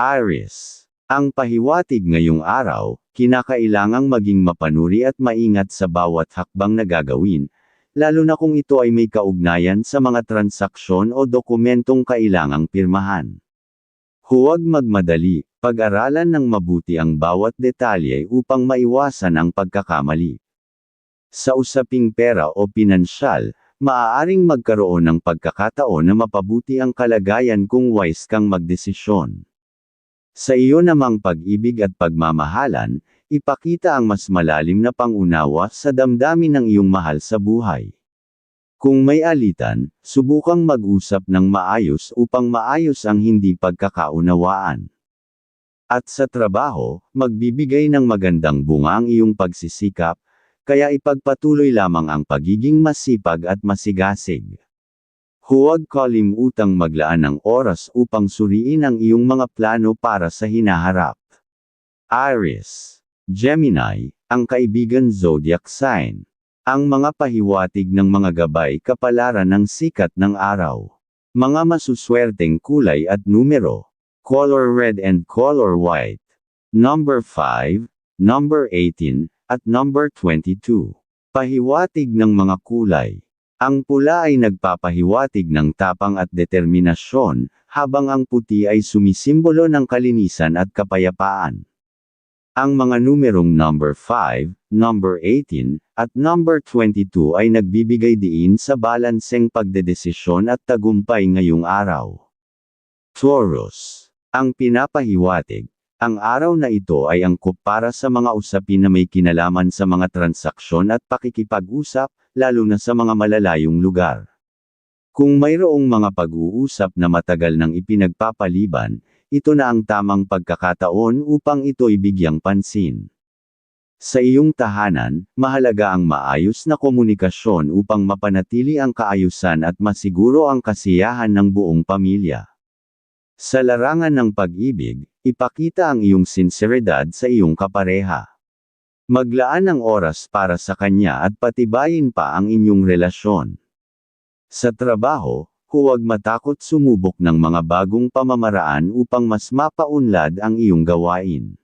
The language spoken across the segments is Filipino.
Aries. Ang pahiwatig ngayong araw, kinakailangang maging mapanuri at maingat sa bawat hakbang na gagawin, lalo na kung ito ay may kaugnayan sa mga transaksyon o dokumentong kailangang pirmahan. Huwag magmadali, pag-aralan ng mabuti ang bawat detalye upang maiwasan ang pagkakamali. Sa usaping pera o pinansyal, maaaring magkaroon ng pagkakataon na mapabuti ang kalagayan kung wise kang magdesisyon. Sa iyo namang pag-ibig at pagmamahalan, ipakita ang mas malalim na pangunawa sa damdamin ng iyong mahal sa buhay. Kung may alitan, subukang mag-usap ng maayos upang maayos ang hindi pagkakaunawaan. At sa trabaho, magbibigay ng magandang bunga ang iyong pagsisikap, kaya ipagpatuloy lamang ang pagiging masipag at masigasig. Huwag kalimutang maglaan ng oras upang suriin ang iyong mga plano para sa hinaharap. Aries. Gemini, ang kaibigan zodiac sign. Ang mga pahiwatig ng mga gabay kapalaran ng sikat ng araw. Mga masuswerteng kulay at numero. Color red and color white. Number 5, number 18, at number 22. Pahiwatig ng mga kulay. Ang pula ay nagpapahiwatig ng tapang at determinasyon, habang ang puti ay sumisimbolo ng kalinisan at kapayapaan. Ang mga numerong number 5, number 18, at number 22 ay nagbibigay diin sa balanseng pagdedesisyon at tagumpay ngayong araw. Taurus. Ang pinapahiwatig, ang araw na ito ay angkop para sa mga usapin na may kinalaman sa mga transaksyon at pakikipag-usap, lalo na sa mga malalayong lugar. Kung mayroong mga pag-uusap na matagal nang ipinagpapaliban, ito na ang tamang pagkakataon upang ito'y bigyang pansin. Sa iyong tahanan, mahalaga ang maayos na komunikasyon upang mapanatili ang kaayusan at masiguro ang kasiyahan ng buong pamilya. Sa larangan ng pag-ibig, ipakita ang iyong sinseridad sa iyong kapareha. Maglaan ng oras para sa kanya at patibayin pa ang inyong relasyon. Sa trabaho, huwag matakot sumubok ng mga bagong pamamaraan upang mas mapaunlad ang iyong gawain.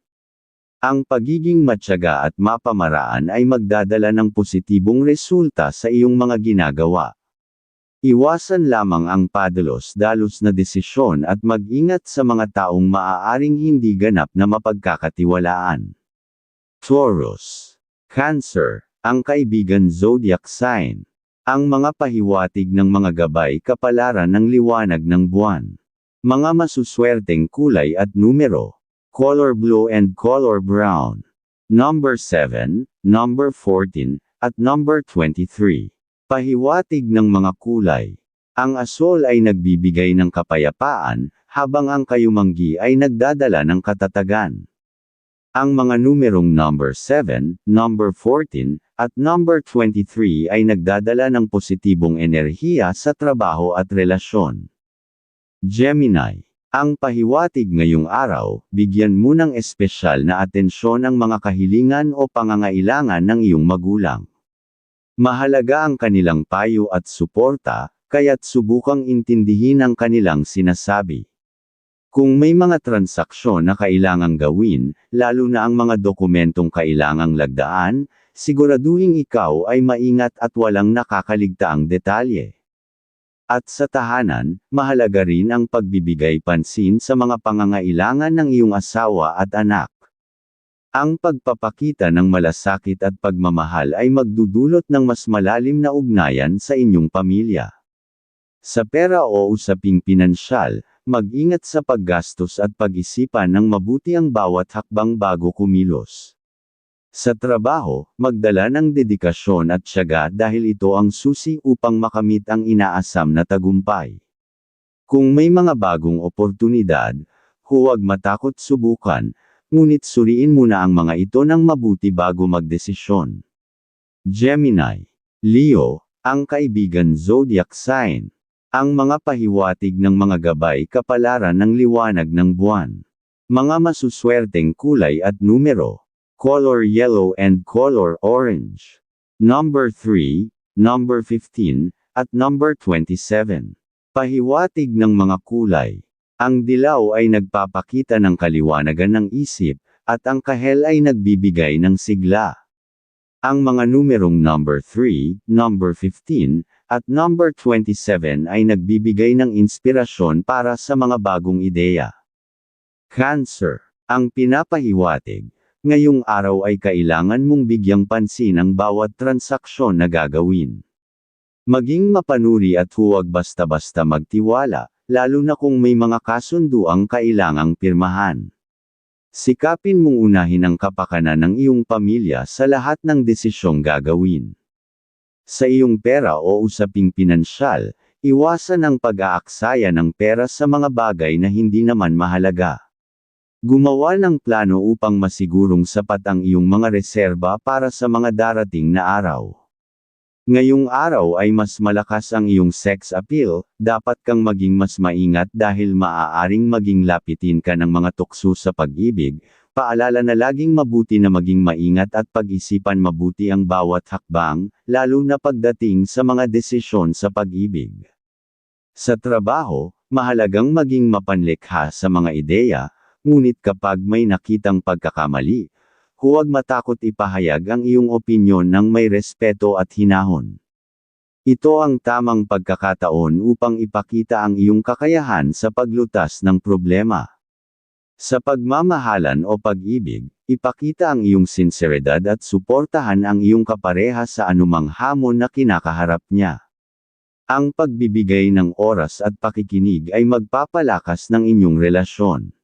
Ang pagiging matyaga at mapamaraan ay magdadala ng positibong resulta sa iyong mga ginagawa. Iwasan lamang ang padalos-dalos na desisyon at mag-ingat sa mga taong maaaring hindi ganap na mapagkakatiwalaan. Taurus. Cancer, ang kaibigan zodiac sign. Ang mga pahiwatig ng mga gabay kapalaran ng liwanag ng buwan. Mga masuswerteng kulay at numero. Color blue and color brown. Number 7, number 14, at number 23. Pahiwatig ng mga kulay. Ang asol ay nagbibigay ng kapayapaan, habang ang kayumanggi ay nagdadala ng katatagan. Ang mga numerong number 7, number 14, at number 23 ay nagdadala ng positibong enerhiya sa trabaho at relasyon. Gemini. Ang pahiwatig ngayong araw, bigyan mo ng espesyal na atensyon ang mga kahilingan o pangangailangan ng iyong magulang. Mahalaga ang kanilang payo at suporta, kaya't subukang intindihin ang kanilang sinasabi. Kung may mga transaksyon na kailangang gawin, lalo na ang mga dokumentong kailangang lagdaan, siguraduhin ikaw ay maingat at walang nakakaligtaang detalye. At sa tahanan, mahalaga rin ang pagbibigay pansin sa mga pangangailangan ng iyong asawa at anak. Ang pagpapakita ng malasakit at pagmamahal ay magdudulot ng mas malalim na ugnayan sa inyong pamilya. Sa pera o usaping pinansyal, mag-ingat sa paggastos at pag-isipan ng mabuti ang bawat hakbang bago kumilos. Sa trabaho, magdala ng dedikasyon at tiyaga dahil ito ang susi upang makamit ang inaasam na tagumpay. Kung may mga bagong oportunidad, huwag matakot subukan, ngunit suriin muna ang mga ito ng mabuti bago magdesisyon. Gemini. Leo, ang kaibigan zodiac sign. Ang mga pahiwatig ng mga gabay kapalaran ng liwanag ng buwan. Mga masuswerteng kulay at numero. Color yellow and color orange. Number 3, number 15, at number 27. Pahiwatig ng mga kulay. Ang dilaw ay nagpapakita ng kaliwanagan ng isip, at ang kahel ay nagbibigay ng sigla. Ang mga numerong number 3, number 15, at number 27 ay nagbibigay ng inspirasyon para sa mga bagong ideya. Cancer. Ang pinapahiwatig. Ngayong araw ay kailangan mong bigyang pansin ang bawat transaksyon na gagawin. Maging mapanuri at huwag basta-basta magtiwala, lalo na kung may mga kasunduang kailangang pirmahan. Sikapin mong unahin ang kapakanan ng iyong pamilya sa lahat ng desisyong gagawin. Sa iyong pera o usaping pinansyal, iwasan ang pag-aaksaya ng pera sa mga bagay na hindi naman mahalaga. Gumawa ng plano upang masigurong sapat ang iyong mga reserba para sa mga darating na araw. Ngayong araw ay mas malakas ang iyong sex appeal, dapat kang maging mas maingat dahil maaaring maging lapitin ka ng mga tukso sa pag-ibig, paalala na laging mabuti na maging maingat at pag-isipan mabuti ang bawat hakbang, lalo na pagdating sa mga desisyon sa pag-ibig. Sa trabaho, mahalagang maging mapanlikha sa mga ideya, ngunit kapag may nakitang pagkakamali, huwag matakot ipahayag ang iyong opinyon ng may respeto at hinahon. Ito ang tamang pagkakataon upang ipakita ang iyong kakayahan sa paglutas ng problema. Sa pagmamahalan o pag-ibig, ipakita ang iyong sinseridad at suportahan ang iyong kapareha sa anumang hamon na kinakaharap niya. Ang pagbibigay ng oras at pakikinig ay magpapalakas ng inyong relasyon.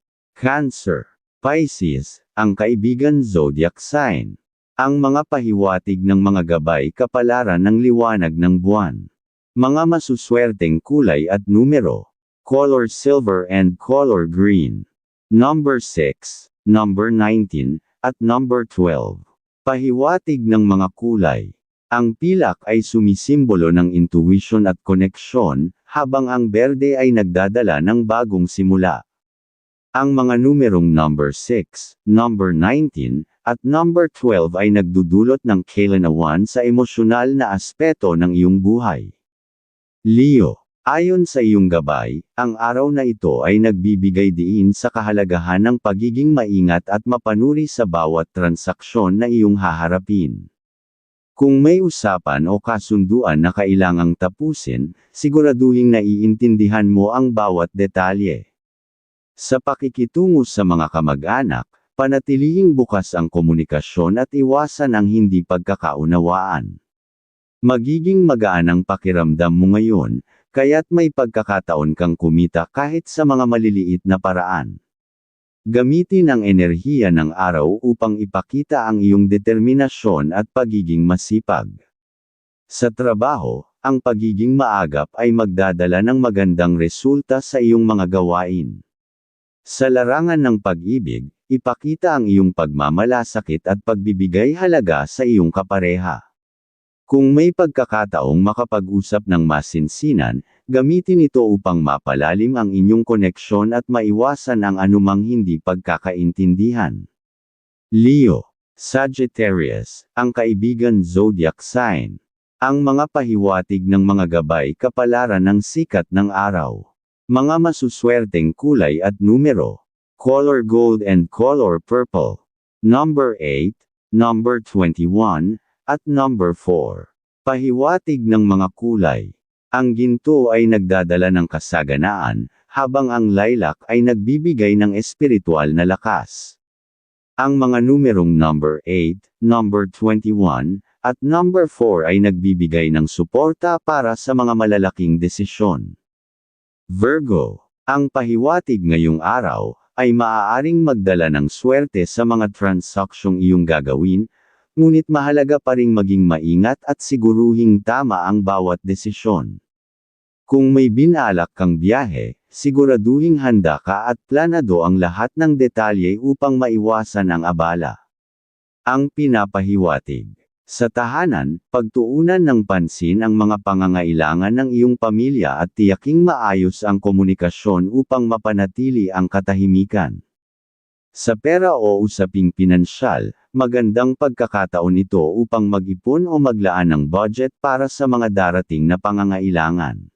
Cancer, Pisces, ang kaibigan zodiac sign. Ang mga pahiwatig ng mga gabay kapalaran ng liwanag ng buwan. Mga masuswerteng kulay at numero. Color silver and color green. Number 6, number 19, at number 12. Pahiwatig ng mga kulay. Ang pilak ay sumisimbolo ng intuition at koneksyon, habang ang berde ay nagdadala ng bagong simula. Ang mga numerong number 6, number 19, at number 12 ay nagdudulot ng kailanawan sa emosyonal na aspeto ng iyong buhay. Leo, ayon sa iyong gabay, ang araw na ito ay nagbibigay diin sa kahalagahan ng pagiging maingat at mapanuri sa bawat transaksyon na iyong haharapin. Kung may usapan o kasunduan na kailangang tapusin, siguraduhin naiintindihan mo ang bawat detalye. Sa pakikitungo sa mga kamag-anak, panatilihing bukas ang komunikasyon at iwasan ang hindi pagkakaunawaan. Magiging magaan ang pakiramdam mo ngayon, kaya't may pagkakataon kang kumita kahit sa mga maliliit na paraan. Gamitin ang enerhiya ng araw upang ipakita ang iyong determinasyon at pagiging masipag. Sa trabaho, ang pagiging maagap ay magdadala ng magandang resulta sa iyong mga gawain. Sa larangan ng pag-ibig, ipakita ang iyong pagmamalasakit at pagbibigay halaga sa iyong kapareha. Kung may pagkakataong makapag-usap ng masinsinan, gamitin ito upang mapalalim ang inyong koneksyon at maiwasan ang anumang hindi pagkakaintindihan. Leo, Sagittarius, ang kaibigan zodiac sign. Ang mga pahiwatig ng mga gabay kapalaran ng sikat ng araw. Mga masuswerteng kulay at numero. Color gold and color purple. Number 8, number 21, at number 4. Pahiwatig ng mga kulay. Ang ginto ay nagdadala ng kasaganaan, habang ang lilac ay nagbibigay ng espiritual na lakas. Ang mga numerong number 8, number 21, at number 4 ay nagbibigay ng suporta para sa mga malalaking desisyon. Virgo, ang pahiwatig ngayong araw, ay maaaring magdala ng swerte sa mga transaksyong iyong gagawin, ngunit mahalaga pa ring maging maingat at siguruhing tama ang bawat desisyon. Kung may binalak kang biyahe, siguraduhing handa ka at planado ang lahat ng detalye upang maiwasan ang abala. Ang pinapahiwatig sa tahanan, pagtuunan ng pansin ang mga pangangailangan ng iyong pamilya at tiyaking maayos ang komunikasyon upang mapanatili ang katahimikan. Sa pera o usaping pinansyal, magandang pagkakataon ito upang mag-ipon o maglaan ng budget para sa mga darating na pangangailangan.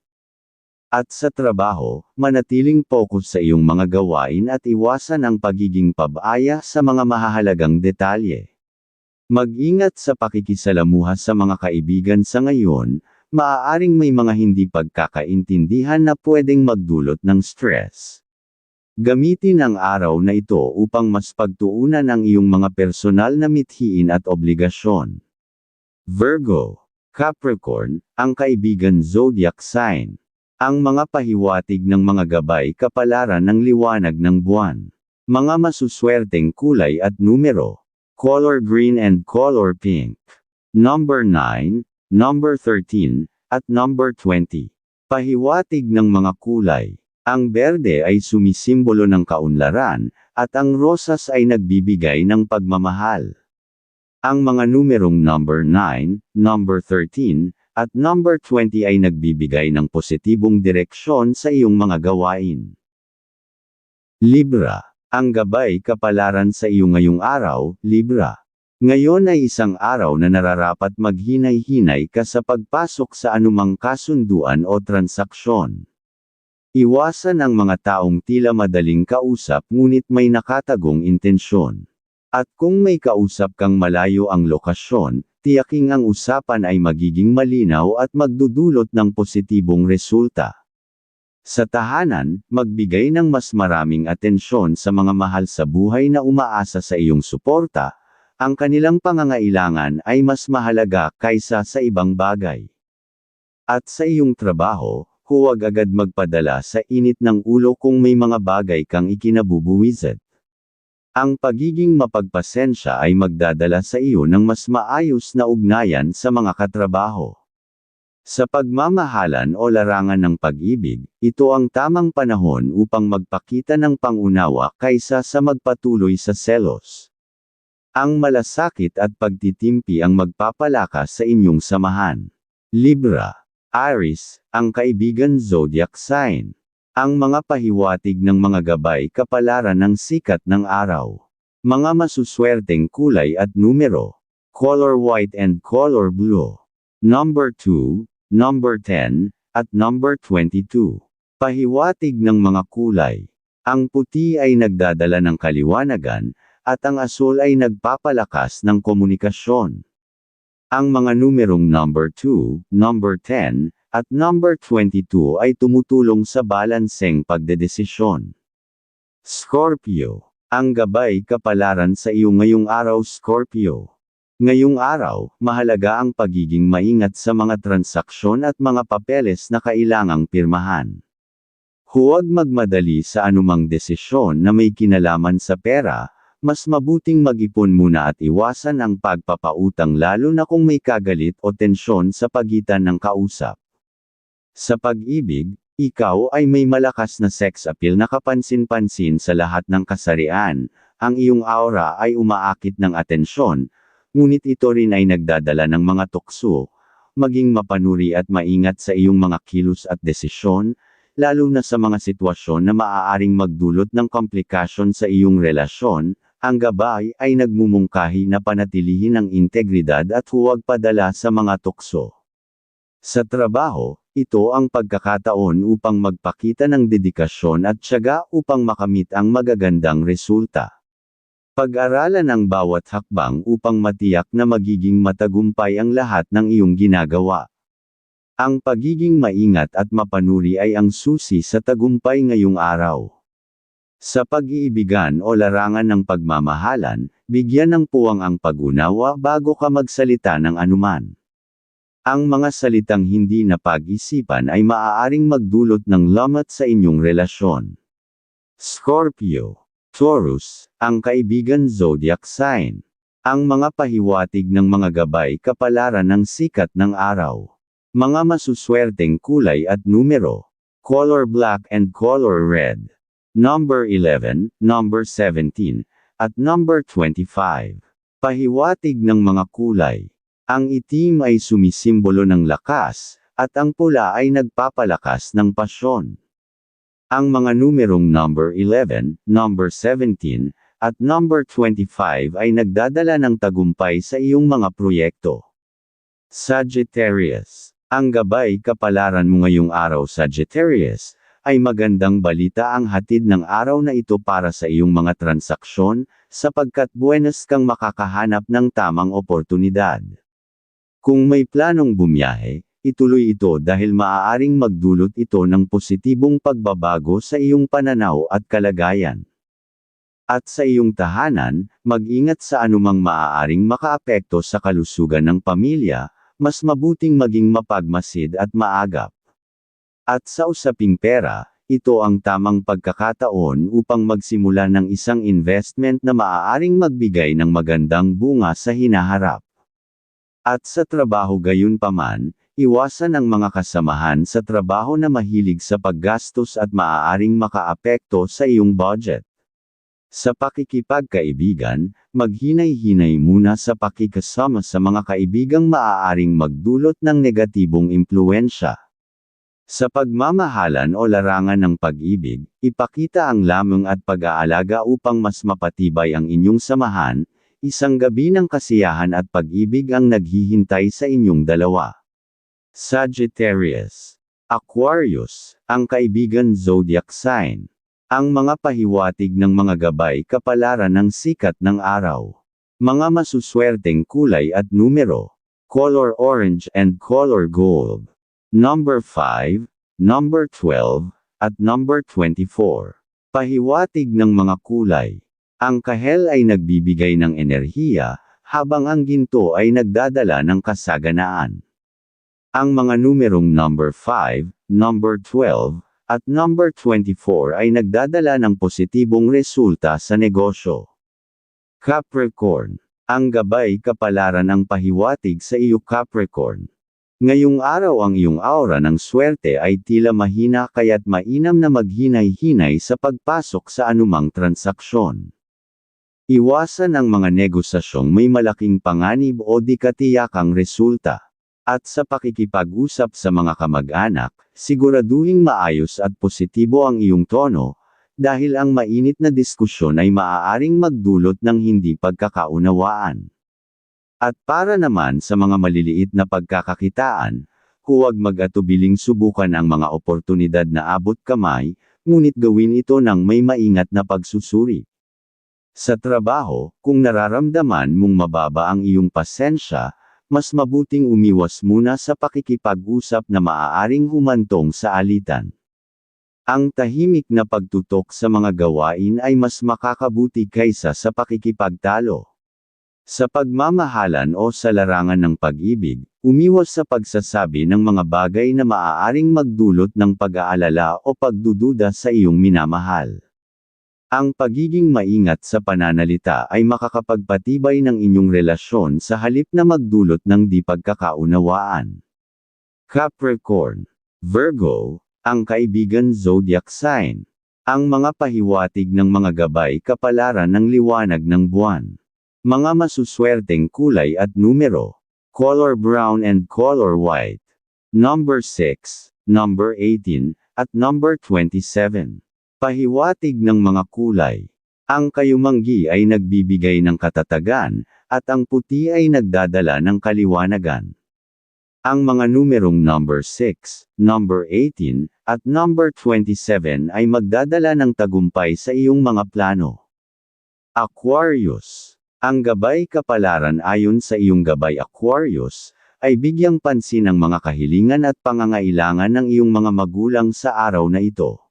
At sa trabaho, manatiling focus sa iyong mga gawain at iwasan ang pagiging pabaya sa mga mahahalagang detalye. Mag-ingat sa pakikisalamuha sa mga kaibigan sa ngayon, maaaring may mga hindi pagkakaintindihan na pwedeng magdulot ng stress. Gamitin ang araw na ito upang mas pagtuunan ang iyong mga personal na mithiin at obligasyon. Virgo, Capricorn, ang kaibigan zodiac sign. Ang mga pahiwatig ng mga gabay kapalaran ng liwanag ng buwan. Mga masuswerteng kulay at numero. Color green and color pink. Number 9, number 13, at number 20. Pahiwatig ng mga kulay. Ang berde ay sumisimbolo ng kaunlaran, at ang rosas ay nagbibigay ng pagmamahal. Ang mga numerong number 9, number 13, at number 20 ay nagbibigay ng positibong direksyon sa iyong mga gawain. Libra. Ang gabay kapalaran sa iyo ngayong araw, Libra. Ngayon ay isang araw na nararapat maghinay-hinay ka sa pagpasok sa anumang kasunduan o transaksyon. Iwasan ang mga taong tila madaling kausap ngunit may nakatagong intensyon. At kung may kausap kang malayo ang lokasyon, tiyaking ang usapan ay magiging malinaw at magdudulot ng positibong resulta. Sa tahanan, magbigay ng mas maraming atensyon sa mga mahal sa buhay na umaasa sa iyong suporta, ang kanilang pangangailangan ay mas mahalaga kaysa sa ibang bagay. At sa iyong trabaho, huwag agad magpadala sa init ng ulo kung may mga bagay kang ikinabubuwisit. Ang pagiging mapagpasensya ay magdadala sa iyo ng mas maayos na ugnayan sa mga katrabaho. Sa pagmamahalan o larangan ng pag-ibig, ito ang tamang panahon upang magpakita ng pangunawa kaysa sa magpatuloy sa selos. Ang malasakit at pagtitimpi ang magpapalakas sa inyong samahan. Libra Aries, ang kaibigan zodiac sign. Ang mga pahiwatig ng mga gabay kapalaran ng sikat ng araw. Mga masuswerteng kulay at numero. Color white and color blue. Number 2, number 10, at number 22. Pahiwatig ng mga kulay. Ang puti ay nagdadala ng kaliwanagan, at ang asul ay nagpapalakas ng komunikasyon. Ang mga numerong number 2, number 10, at number 22 ay tumutulong sa balanseng pagdedesisyon. Scorpio. Ang gabay kapalaran sa iyo ngayong araw Scorpio. Ngayong araw, mahalaga ang pagiging maingat sa mga transaksyon at mga papeles na kailangang pirmahan. Huwag magmadali sa anumang desisyon na may kinalaman sa pera, mas mabuting mag-ipon muna at iwasan ang pagpapautang lalo na kung may kagalit o tensyon sa pagitan ng kausap. Sa pag-ibig, ikaw ay may malakas na sex appeal na kapansin-pansin sa lahat ng kasarian, ang iyong aura ay umaakit ng atensyon, ngunit ito rin ay nagdadala ng mga tukso, maging mapanuri at maingat sa iyong mga kilos at desisyon, lalo na sa mga sitwasyon na maaaring magdulot ng komplikasyon sa iyong relasyon, ang gabay ay nagmumungkahi na panatilihin ang integridad at huwag padala sa mga tukso. Sa trabaho, ito ang pagkakataon upang magpakita ng dedikasyon at tiyaga upang makamit ang magagandang resulta. Pag-aralan ang bawat hakbang upang matiyak na magiging matagumpay ang lahat ng iyong ginagawa. Ang pagiging maingat at mapanuri ay ang susi sa tagumpay ngayong araw. Sa pag-iibigan o larangan ng pagmamahalan, bigyan ng puwang ang pag-unawa bago ka magsalita ng anuman. Ang mga salitang hindi na pag-isipan ay maaaring magdulot ng lamat sa inyong relasyon. Scorpio, Taurus, ang kaibigan zodiac sign. Ang mga pahiwatig ng mga gabay kapalaran ng sikat ng araw. Mga masuswerteng kulay at numero. Color black and color red number 11, number 17, at number 25. Pahiwatig ng mga kulay. Ang itim ay sumisimbolo ng lakas, at ang pula ay nagpapalakas ng pasyon. Ang mga numerong number 11, number 17, at number 25 ay nagdadala ng tagumpay sa iyong mga proyekto. Sagittarius. Ang gabay kapalaran mo ngayong araw Sagittarius, ay magandang balita ang hatid ng araw na ito para sa iyong mga transaksyon, sapagkat buenas kang makakahanap ng tamang oportunidad. Kung may planong bumiyahe, ituloy ito dahil maaaring magdulot ito ng positibong pagbabago sa iyong pananaw at kalagayan. At sa iyong tahanan, mag-ingat sa anumang maaaring makaapekto sa kalusugan ng pamilya, mas mabuting maging mapagmasid at maagap. At sa usaping pera, ito ang tamang pagkakataon upang magsimula ng isang investment na maaaring magbigay ng magandang bunga sa hinaharap. At sa trabaho gayon paman, iwasan ang mga kasamahan sa trabaho na mahilig sa paggastos at maaaring makaapekto sa iyong budget. Sa pakikipagkaibigan, maghinay-hinay muna sa pakikasama sa mga kaibigang maaaring magdulot ng negatibong impluensya. Sa pagmamahalan o larangan ng pag-ibig, ipakita ang lamang at pag-aalaga upang mas mapatibay ang inyong samahan, isang gabi ng kasiyahan at pag-ibig ang naghihintay sa inyong dalawa. Sagittarius. Aquarius, ang kaibigan zodiac sign. Ang mga pahiwatig ng mga gabay kapalaran ng sikat ng araw. Mga masuswerteng kulay at numero. Color orange and color gold number 5, number 12, at number 24. Pahiwatig ng mga kulay. Ang kahel ay nagbibigay ng enerhiya, habang ang ginto ay nagdadala ng kasaganaan. Ang mga numerong number 5, number 12, at number 24 ay nagdadala ng positibong resulta sa negosyo. Capricorn. Ang gabay kapalaran ang pahiwatig sa iyo Capricorn. Ngayong araw ang iyong aura ng swerte ay tila mahina kaya't mainam na maghinay-hinay sa pagpasok sa anumang transaksyon. Iwasan ang mga negosasyong may malaking panganib o di katiyakang resulta. At sa pakikipag-usap sa mga kamag-anak, siguraduhing maayos at positibo ang iyong tono, dahil ang mainit na diskusyon ay maaaring magdulot ng hindi pagkakaunawaan. At para naman sa mga maliliit na pagkakakitaan, huwag mag-atubiling subukan ang mga oportunidad na abot kamay, ngunit gawin ito ng may maingat na pagsusuri. Sa trabaho, kung nararamdaman mong mababa ang iyong pasensya, mas mabuting umiwas muna sa pakikipag-usap na maaaring humantong sa alitan. Ang tahimik na pagtutok sa mga gawain ay mas makakabuti kaysa sa pakikipagtalo. Sa pagmamahalan o sa larangan ng pag-ibig, umiwas sa pagsasabi ng mga bagay na maaaring magdulot ng pag-aalala o pagdududa sa iyong minamahal. Ang pagiging maingat sa pananalita ay makakapagpatibay ng inyong relasyon sa halip na magdulot ng di pagkakaunawaan. Capricorn, Virgo, ang kaibigan zodiac sign. Ang mga pahiwatig ng mga gabay kapalaran ng liwanag ng buwan. Mga masuswerteng kulay at numero. Color brown and color white. Number 6, number 18, at number 27. Pahiwatig ng mga kulay. Ang kayumanggi ay nagbibigay ng katatagan, at ang puti ay nagdadala ng kaliwanagan. Ang mga numerong number 6, number 18, at number 27 ay magdadala ng tagumpay sa iyong mga plano. Aquarius ang gabay kapalaran ayon sa iyong gabay Aquarius, ay bigyang pansin ang mga kahilingan at pangangailangan ng iyong mga magulang sa araw na ito.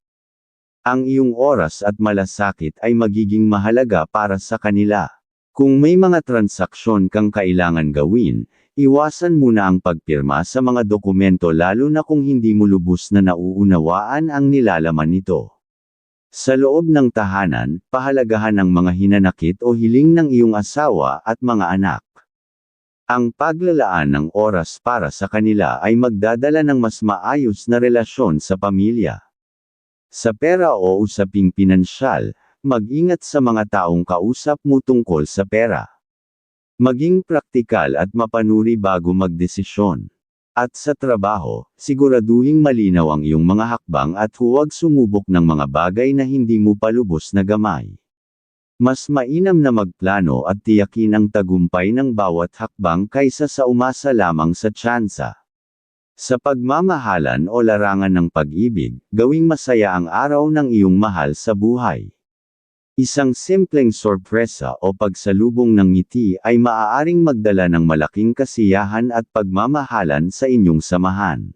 Ang iyong oras at malasakit ay magiging mahalaga para sa kanila. Kung may mga transaksyon kang kailangan gawin, iwasan muna ang pagpirma sa mga dokumento lalo na kung hindi mo lubos na nauunawaan ang nilalaman nito. Sa loob ng tahanan, pahalagahan ang mga hinanakit o hiling ng iyong asawa at mga anak. Ang paglalaan ng oras para sa kanila ay magdadala ng mas maayos na relasyon sa pamilya. Sa pera o usaping pinansyal, mag-ingat sa mga taong kausap mo tungkol sa pera. Maging praktikal at mapanuri bago magdesisyon. At sa trabaho, siguraduhing malinaw ang iyong mga hakbang at huwag sumubok ng mga bagay na hindi mo palubos na gamay. Mas mainam na magplano at tiyakin ang tagumpay ng bawat hakbang kaysa sa umasa lamang sa tsansa. Sa pagmamahalan o larangan ng pag-ibig, gawing masaya ang araw ng iyong mahal sa buhay. Isang simpleng sorpresa o pagsalubong ng ngiti ay maaaring magdala ng malaking kasiyahan at pagmamahalan sa inyong samahan.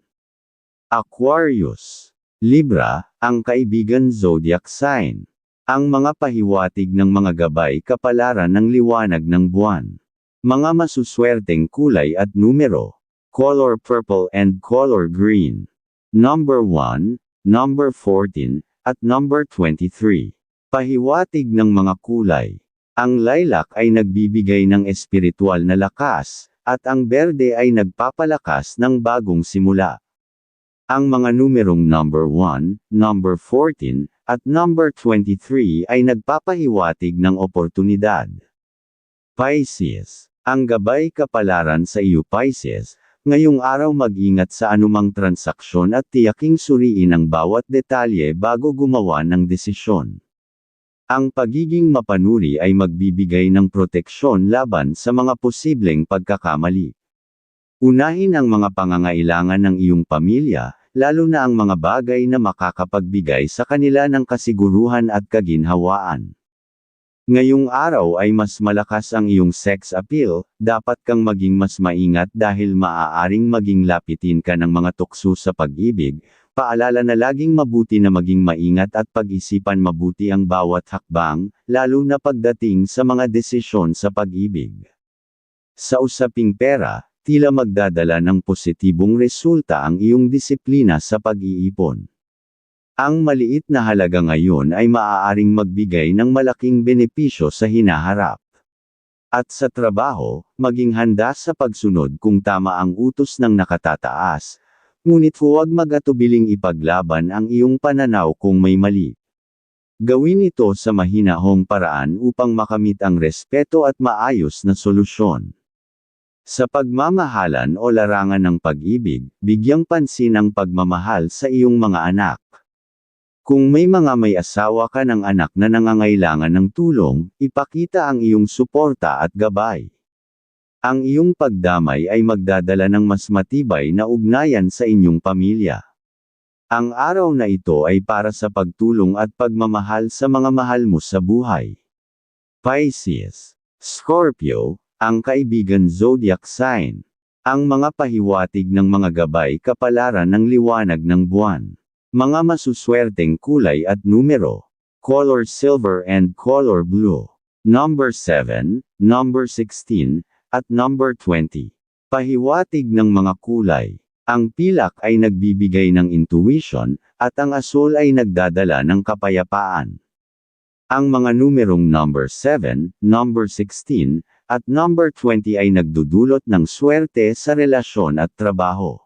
Aquarius. Libra, ang kaibigan zodiac sign. Ang mga pahiwatig ng mga gabay kapalaran ng liwanag ng buwan. Mga masuswerteng kulay at numero. Color purple and color green. Number 1, number 14, at number 23. Pahiwatig ng mga kulay. Ang lilac ay nagbibigay ng espiritual na lakas, at ang berde ay nagpapalakas ng bagong simula. Ang mga numerong number 1, number 14, at number 23 ay nagpapahiwatig ng oportunidad. Pisces. Ang gabay kapalaran sa iyo Pisces, ngayong araw mag-ingat sa anumang transaksyon at tiyaking suriin ang bawat detalye bago gumawa ng desisyon. Ang pagiging mapanuri ay magbibigay ng proteksyon laban sa mga posibleng pagkakamali. Unahin ang mga pangangailangan ng iyong pamilya, lalo na ang mga bagay na makakapagbigay sa kanila ng kasiguruhan at kaginhawaan. Ngayong araw ay mas malakas ang iyong sex appeal, dapat kang maging mas maingat dahil maaaring maging lapitin ka ng mga tukso sa pag-ibig, Paalala na laging mabuti na maging maingat at pag-isipan mabuti ang bawat hakbang, lalo na pagdating sa mga desisyon sa pag-ibig. Sa usaping pera, tila magdadala ng positibong resulta ang iyong disiplina sa pag-iipon. Ang maliit na halaga ngayon ay maaaring magbigay ng malaking benepisyo sa hinaharap. At sa trabaho, maging handa sa pagsunod kung tama ang utos ng nakatataas, Ngunit huwag mag-atubiling ipaglaban ang iyong pananaw kung may mali. Gawin ito sa mahinahong paraan upang makamit ang respeto at maayos na solusyon. Sa pagmamahalan o larangan ng pag-ibig, bigyang pansin ang pagmamahal sa iyong mga anak. Kung may mga may asawa ka ng anak na nangangailangan ng tulong, ipakita ang iyong suporta at gabay. Ang iyong pagdamay ay magdadala ng mas matibay na ugnayan sa inyong pamilya. Ang araw na ito ay para sa pagtulong at pagmamahal sa mga mahal mo sa buhay. Pisces. Scorpio, ang kaibigan zodiac sign. Ang mga pahiwatig ng mga gabay kapalaran ng liwanag ng buwan. Mga masuswerteng kulay at numero. Color silver and color blue. Number 7, number 16, at number 20. Pahiwatig ng mga kulay. Ang pilak ay nagbibigay ng intuition, at ang asul ay nagdadala ng kapayapaan. Ang mga numerong number 7, number 16, at number 20 ay nagdudulot ng swerte sa relasyon at trabaho.